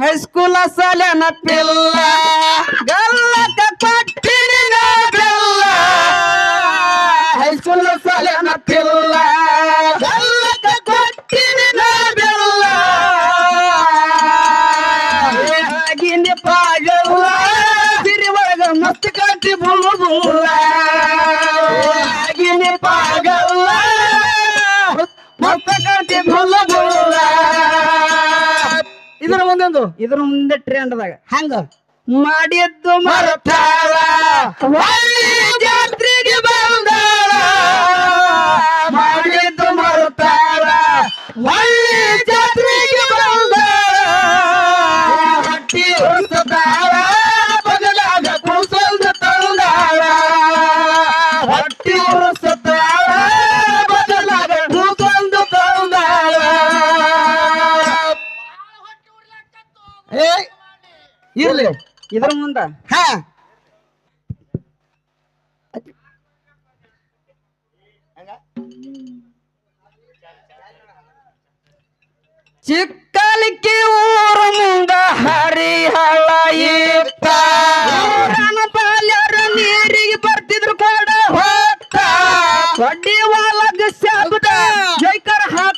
ಹೈಸ್ಕೂಲ ಸಾಲ ಪಿಲ್ಲ ಗಲ್ಲಕ ಕೊಟ್ಟಿನಿ ಬೆಲ್ಲ ಹೈಸ್ಕೂಲ ಸಾಲ್ಯಾನ ಪಿಲ್ಲ ಗಲ್ಲಕ ಕೊಟ್ಟಿನಿ ಬೆಲ್ಲ ಆಗಿನಿ ಪಾಗಲ್ಲ ಸಿರಿ ಒಳಗ ಮಸ್ತ್ ಕಟ್ಟಿ ಬುಲ್ಲು ಬುಲ್ಲ ಆಗಿನಿ ಪಾಗಲ್ಲ ಮಸ್ತ್ ಕಟ್ಟಿ ಬುಲ್ಲು ಬುಲ್ಲ ಇದರ ಒಂದೊಂದು. ಇದ್ರ ಮುಂದೆ ಟ್ರೆಂಡ್ದಾಗ ಹಂಗ. ಮಾಡಿದ್ದು ಮರತಾಳ ಜಾತ್ರೆಗೆ ಬಂದಾಳ. ಮಾಡಿದ್ದು ಮರತಾಳ. ಒಳ್ಳೆ ಜಾತ್ರೆಗೆ ಬಂದಾಳ. ಹಟ್ಟಿ ಹೊರತಾಳ ಬದಲಾದ ಕುಸಲ್ದ ತಂದಾಳ. ಹಟ್ಟಿ ಹೊರತಾಳ ಏ ಇರ್ಲಿ. ಇದ್ರ ಮುಂದ? ಹಾ. ಚಿಕ್ಕಲಿಕ್ಕೆ ಊರ ಮುಂದ ಹರಿಹಳ ಇತ್ತ ನೀರಿಗೆ ಬರ್ತಿದ್ರು ಕೂಡ ಹೋಗ್ತಾ. ಬಡ್ಡಿ ಒಳಗ ಶಬ್ದ ಜೈಕರ್ ಹಾಕ